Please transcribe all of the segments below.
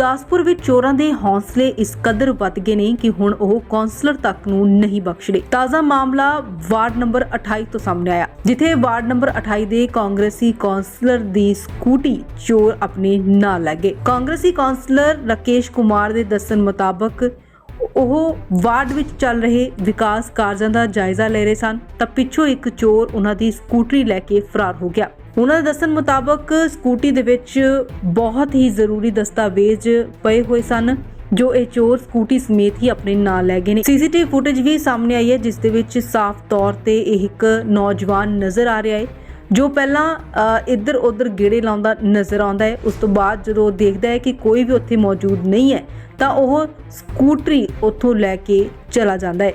ਗੁਰਦਾਸਪੁਰ ਵਿੱਚ ਚੋਰਾਂ ਦੇ ਹੌਸਲੇ ਇਸ ਕਦਰ ਵੱਧ ਗਏ ਨੇ ਕਿ ਹੁਣ ਉਹ ਕੌਂਸਲਰ ਤੱਕ ਨੂੰ ਨਹੀਂ ਬਖਸ਼ਦੇ। ਤਾਜ਼ਾ ਮਾਮਲਾ ਵਾਰਡ ਨੰਬਰ 28 ਤੋਂ ਸਾਹਮਣੇ ਆਇਆ, ਜਿੱਥੇ ਵਾਰਡ ਨੰਬਰ 28 ਦੇ ਕਾਂਗਰਸੀ ਕੌਂਸਲਰ ਦੀ ਸਕੂਟੀ ਚੋਰ ਆਪਣੇ ਨਾਲ ਲੈ ਗਏ। ਕਾਂਗਰਸੀ ਕੌਂਸਲਰ ਰਾਕੇਸ਼ ਕੁਮਾਰ ਦੇ ਦੱਸਣ ਮੁਤਾਬਕ, ਉਹ ਵਾਰਡ ਵਿੱਚ ਚੱਲ ਰਹੇ ਵਿਕਾਸ ਕਾਰਜਾਂ ਦਾ ਜਾਇਜ਼ਾ ਲੈ ਰਹੇ ਸਨ, ਤਾਂ ਪਿੱਛੋਂ ਇੱਕ ਚੋਰ ਉਹਨਾਂ ਦੀ ਸਕੂਟਰੀ ਲੈ ਕੇ ਫਰਾਰ ਹੋ ਗਿਆ। ਉਹਨਾਂ ਦੇ ਦੱਸਣ ਮੁਤਾਬਕ ਸਕੂਟੀ ਦੇ ਵਿੱਚ ਬਹੁਤ ਹੀ ਜ਼ਰੂਰੀ ਦਸਤਾਵੇਜ਼ ਪਏ ਹੋਏ ਸਨ, ਜੋ ਇਹ ਚੋਰ ਸਕੂਟੀ ਸਮੇਤ ਹੀ ਆਪਣੇ ਨਾਲ ਲੈ ਗਏ ਨੇ। ਸੀਸੀਟੀਵੀ ਫੁਟੇਜ ਵੀ ਸਾਹਮਣੇ ਆਈ ਹੈ, ਜਿਸ ਦੇ ਵਿੱਚ ਸਾਫ਼ ਤੌਰ ਤੇ ਇਹ ਇੱਕ ਨੌਜਵਾਨ ਨਜ਼ਰ ਆ ਰਿਹਾ ਹੈ, ਜੋ ਪਹਿਲਾਂ ਇੱਧਰ ਉੱਧਰ ਗੇੜੇ ਲਾਉਂਦਾ ਨਜ਼ਰ ਆਉਂਦਾ ਹੈ। ਉਸ ਤੋਂ ਬਾਅਦ ਜਦੋਂ ਉਹ ਦੇਖਦਾ ਹੈ ਕਿ ਕੋਈ ਵੀ ਉੱਥੇ ਮੌਜੂਦ ਨਹੀਂ ਹੈ, ਤਾਂ ਉਹ ਸਕੂਟਰੀ ਉੱਥੋਂ ਲੈ ਕੇ ਚਲਾ ਜਾਂਦਾ ਹੈ।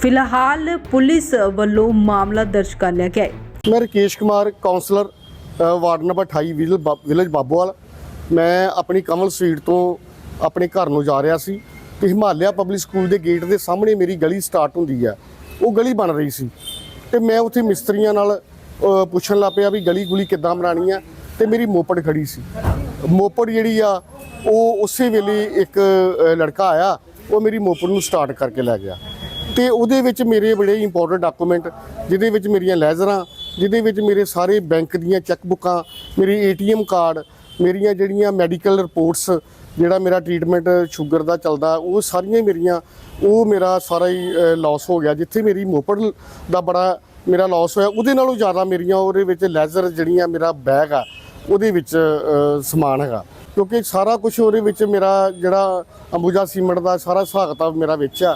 ਫਿਲਹਾਲ ਪੁਲਿਸ ਵੱਲੋਂ ਮਾਮਲਾ ਦਰਜ ਕਰ ਲਿਆ ਗਿਆ ਹੈ। ਮੈਂ Rakesh Kumar councillor ward number 28 ਵਿਲ- ਬਾ- ਵਿਲੇਜ ਬਾਬੋਵਾਲ। ਮੈਂ ਆਪਣੀ ਕਮਲ ਸਟਰੀਟ ਤੋਂ ਆਪਣੇ ਘਰ ਨੂੰ ਜਾ ਰਿਹਾ ਸੀ। ਤੇ ਹਿਮਾਲਿਆ ਪਬਲਿਕ ਸਕੂਲ ਦੇ ਗੇਟ ਦੇ ਸਾਹਮਣੇ ਮੇਰੀ ਗਲੀ ਸਟਾਰਟ ਹੁੰਦੀ ਹੈ। ਉਹ ਗਲੀ ਬਣ ਰਹੀ ਸੀ। ਤੇ ਮੈਂ ਉੱਥੇ ਮਿਸਤਰੀਆਂ ਨਾਲ ਪੁੱਛਣ ਲੱਗ ਪਿਆ ਵੀ ਗਲੀ ਗੁਲੀ ਕਿੱਦਾਂ ਬਣਾਣੀ ਆ ਤੇ ਮੇਰੀ ਮੋਪੜ ਖੜੀ ਸੀ। ਮੋਪੜ ਜਿਹੜੀ ਆ, ਉਹ ਉਸੇ ਵੇਲੇ ਇੱਕ ਲੜਕਾ ਆਇਆ। ਉਹ ਮੇਰੀ ਮੋਪੜ ਨੂੰ ਸਟਾਰਟ ਕਰਕੇ ਲੈ ਗਿਆ। ਤੇ ਉਹਦੇ ਵਿੱਚ ਮੇਰੇ ਬੜੇ ਇੰਪੋਰਟੈਂਟ ਡਾਕੂਮੈਂਟ ਜਿਹਦੇ ਵਿੱਚ ਮੇਰੀਆਂ ਲੈਜ਼ਰਾਂ ਜਿਹਦੇ ਵਿੱਚ ਮੇਰੇ ਸਾਰੇ ਬੈਂਕ ਦੀਆਂ ਚੈੱਕ ਬੁੱਕਾਂ ਮੇਰੀ ਏਟੀਐਮ ਕਾਰਡ, ਮੇਰੀਆਂ ਜਿਹੜੀਆਂ ਮੈਡੀਕਲ ਰਿਪੋਰਟਸ, ਜਿਹੜਾ ਮੇਰਾ ਟ੍ਰੀਟਮੈਂਟ ਸ਼ੂਗਰ ਦਾ ਚੱਲਦਾ, ਉਹ ਸਾਰੀਆਂ ਹੀ ਮੇਰੀਆਂ, ਉਹ ਮੇਰਾ ਸਾਰਾ ਹੀ ਲਾਸ ਹੋ ਗਿਆ, ਜਿੱਥੇ ਮੇਰੀ ਮੋਪੜ ਦਾ ਬੜਾ ਮੇਰਾ ਲਾਸ ਹੋਇਆ, ਉਹਦੇ ਨਾਲੋਂ ਜ਼ਿਆਦਾ ਮੇਰੀਆਂ ਉਹਦੇ ਵਿੱਚ ਲੈਜ਼ਰ ਜਿਹੜੀਆਂ ਮੇਰਾ ਬੈਗ ਆ, ਉਹਦੇ ਵਿੱਚ ਸਮਾਨ ਹੈਗਾ। ਕਿਉਂਕਿ ਸਾਰਾ ਕੁਝ ਉਹਦੇ ਵਿੱਚ ਮੇਰਾ ਜਿਹੜਾ ਅੰਬੂਜਾ ਸੀਮੈਂਟ ਦਾ ਸਾਰਾ ਹਿਸਾਬ ਕਿਤਾਬ ਮੇਰਾ ਵਿੱਚ ਆ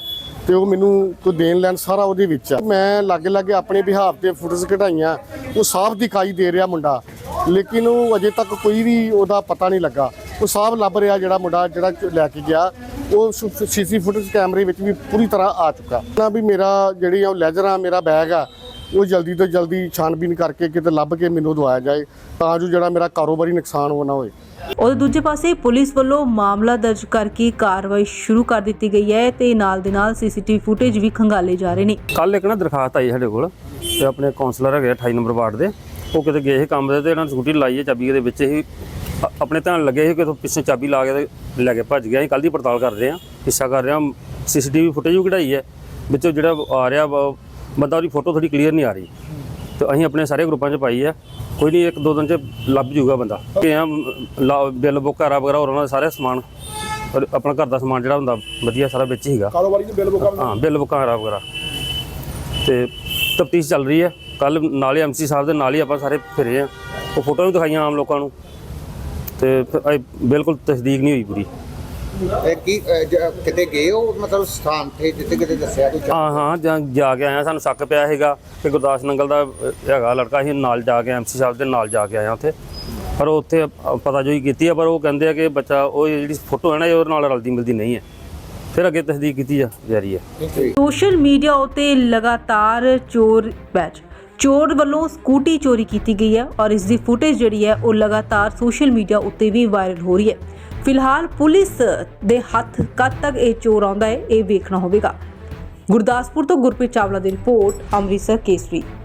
ਤੇ ਉਹ ਮੈਨੂੰ ਕੋਈ ਦੇਣ ਲੈਣ ਸਾਰਾ ਉਹਦੇ ਵਿੱਚ ਆ। ਮੈਂ ਲਾਗੇ ਲਾਗੇ ਆਪਣੇ ਬਿਹਾਵ ਤੇ ਫੋਟੋਸ ਕਢਾਈਆਂ, ਉਹ ਸਾਫ਼ ਦਿਖਾਈ ਦੇ ਰਿਹਾ ਮੁੰਡਾ। ਲੇਕਿਨ ਉਹ ਅਜੇ ਤੱਕ ਕੋਈ ਵੀ ਉਹਦਾ ਪਤਾ ਨਹੀਂ ਲੱਗਾ। ਉਹ ਸਾਫ਼ ਲੱਭ ਰਿਹਾ ਜਿਹੜਾ ਮੁੰਡਾ ਜਿਹੜਾ ਲੈ ਕੇ ਗਿਆ। ਉਹ ਸੀਸੀ ਫੁਟੇਜ ਕੈਮਰੇ ਵਿੱਚ ਵੀ ਪੂਰੀ ਤਰ੍ਹਾਂ ਆ ਚੁੱਕਾ। ਨਾ ਵੀ ਮੇਰਾ ਜਿਹੜੀ ਆ ਉਹ ਲੈਜਰ ਆ, ਮੇਰਾ ਬੈਗ ਆ ਉਹ ਜਲਦੀ ਤੋਂ ਜਲਦੀ ਛਾਣਬੀਨ ਕਰਕੇ ਕਿਤੇ ਲੱਭ ਕੇ ਮੈਨੂੰ ਦਵਾਇਆ ਜਾਏ ਤਾਂ ਜੋ ਜਿਹੜਾ ਮੇਰਾ ਕਾਰੋਬਾਰੀ ਨੁਕਸਾਨ ਹੋਣਾ ਹੋਏ। ਉਹਦੇ ਦੂਜੇ ਪਾਸੇ ਪੁਲਿਸ ਵੱਲੋਂ ਮਾਮਲਾ ਦਰਜ ਕਰਕੇ ਕਾਰਵਾਈ ਸ਼ੁਰੂ ਕਰ ਦਿੱਤੀ ਗਈ ਹੈ ਤੇ ਨਾਲ ਦੇ ਨਾਲ ਸੀਸੀਟੀਵੀ ਫੁਟੇਜ ਵੀ ਖੰਗਾਲੇ ਜਾ ਰਹੇ ਨੇ। ਕੱਲ ਇੱਕ ਨਾ ਦਰਖਾਸਤ ਆਈ ਸਾਡੇ ਕੋਲ ਤੇ ਆਪਣੇ ਕਾਉਂਸਲਰ ਹੈਗੇ ਆ 28 ਨੰਬਰ ਵਾਰਡ ਦੇ ਉਹ ਕਿਤੇ ਗਏ ਸੀ ਕੰਮ ਦੇ ਤੇ ਇਹਨਾਂ ਨੇ ਸਕੂਟੀ ਲਾਈ ਹੈ ਚਾਬੀ ਦੇ ਵਿੱਚ ਹੀ ਆਪਣੇ ਧਿਆਨ ਲੱਗੇ ਸੀ ਕਿ ਪਿੱਛੇ ਚਾਬੀ ਲਾ ਕੇ ਤੇ ਲੈ ਕੇ ਭੱਜ ਗਿਆ ਅਸੀਂ ਕੱਲ ਦੀ ਪੜਤਾਲ ਕਰ ਰਹੇ ਹਾਂ ਹਿੱਸਾ ਕਰ ਰਹੇ ਹਾਂ ਸੀਸੀਟੀਵੀ ਫੁਟੇਜ ਵੀ ਕਢਾਈ ਹੈ ਵਿੱਚੋਂ ਜਿਹੜਾ ਆ ਰਿਹਾ ਵਾ, ਬੰਦਾ ਉਹਦੀ ਫੋਟੋ ਥੋੜੀ ਕਲੀਅਰ ਨਹੀਂ ਆ ਰਹੀ। ਤੇ ਅਸੀਂ ਆਪਣੇ ਸਾਰੇ ਗਰੁੱਪਾਂ 'ਚ ਪਾਈ ਹੈ ਕੋਈ ਨਹੀਂ ਇੱਕ ਦੋ ਦਿਨ 'ਚ ਲੱਭ ਜੂਗਾ ਬੰਦਾ। ਕਿ ਆ ਬਿੱਲ ਬੁੱਕ ਕਰਾ ਵਗੈਰਾ ਹੋਰ ਉਹਨਾਂ ਦਾ ਸਾਰੇ ਸਮਾਨ ਔਰ ਆਪਣਾ ਘਰ ਦਾ ਸਮਾਨ ਜਿਹੜਾ ਹੁੰਦਾ ਵਧੀਆ ਸਾਰਾ ਵਿੱਚ ਹੀਗਾ। ਕਾਰੋਬਾਰੀ ਦੇ ਬਿੱਲ ਬੁੱਕਾਂ ਹਾਂ ਬਿੱਲ ਬੁੱਕਾਂ ਵਗੈਰਾ ਵਗੈਰਾ। ਤੇ ਤਫਤੀਸ਼ ਚੱਲ ਰਹੀ ਹੈ ਕੱਲ ਨਾਲ ਹੀ ਐਮਸੀ ਸਾਹਿਬ ਦੇ ਨਾਲ ਹੀ ਆਪਾਂ ਸਾਰੇ ਫਿਰੇ ਆ। ਉਹ ਫੋਟੋ ਵੀ ਦਿਖਾਈਆਂ ਆਮ ਲੋਕਾਂ ਨੂੰ। ਤੇ ਬਿਲਕੁਲ ਤਸਦੀਕ ਨਹੀਂ ਹੋਈ ਪੂਰੀ। ਇਹ ਕੀ ਅਹ, ਜ- ਕਿਤੇ ਗਏ ਹੋ? ਮਤਲਬ ਸਥਾਨ ਤੇ ਜਿੱਥੇ ਕਿਤੇ ਦੱਸਿਆ ਕੋਈ ਹਾਂ ਹਾਂ ਜਾਂ ਜਾ ਕੇ ਆਇਆ ਸਾਨੂੰ ਸ਼ੱਕ ਪਿਆ ਹੈਗਾ ਕਿ ਗੁਰਦਾਸ ਨੰਗਲ ਦਾ ਅਹ, ਹੈਗਾ ਲੜਕਾ ਅਸੀਂ ਨਾਲ ਜਾ ਕੇ ਐਮਸੀ ਸਾਹਿਬ ਦੇ ਨਾਲ ਜਾ ਕੇ ਆਇਆ ਉੱਥੇ। ਪਰ ਉਹ ਉੱਥੇ ਅ- ਪਤਾ ਜੋਈ ਕੀਤੀ ਆ ਪਰ ਉਹ ਕਹਿੰਦੇ ਆ ਕਿ ਬੱਚਾ ਉਹ ਜਿਹੜੀ ਫੋਟੋ ਹੈ ਨਾ ਇਹ ਉਹਦੇ ਨਾਲ ਰਲਦੀ ਮਿਲਦੀ ਨਹੀਂ ਹੈ। ਫਿਰ ਅੱਗੇ ਤਸਦੀਕ ਕੀਤੀ ਜਾ ਜਾ ਰਹੀ ਹੈ ਸੋਸ਼ਲ ਮੀਡੀਆ ਉਤੇ ਲਗਾਤਾਰ ਚੋਰ ਬੈਚ। ਚੋਰ ਵੱਲੋਂ ਸਕੂਟੀ ਚੋਰੀ ਕੀਤੀ ਗਈ ਹੈ ਔਰ ਇਸ ਦੀ ਫੁਟੇਜ ਜਿਹੜੀ ਹੈ ਉਹ ਲਗਾਤਾਰ ਸੋਸ਼ਲ ਮੀਡੀਆ ਉੱਤੇ ਵੀ ਵਾਇਰਲ ਹੋ ਰਹੀ ਹੈ। ਫਿਲਹਾਲ ਪੁਲਿਸ ਦੇ ਹੱਥ ਕਦ ਤੱਕ ਇਹ ਚੋਰ ਆਉਂਦਾ ਹੈ, ਇਹ ਵੇਖਣਾ ਹੋਵੇਗਾ। ਗੁਰਦਾਸਪੁਰ ਤੋਂ ਗੁਰਪ੍ਰੀਤ ਚਾਵਲਾ ਦੀ ਰਿਪੋਰਟ, ਅੰਮ੍ਰਿਤਸਰ ਕੇਸਰੀ।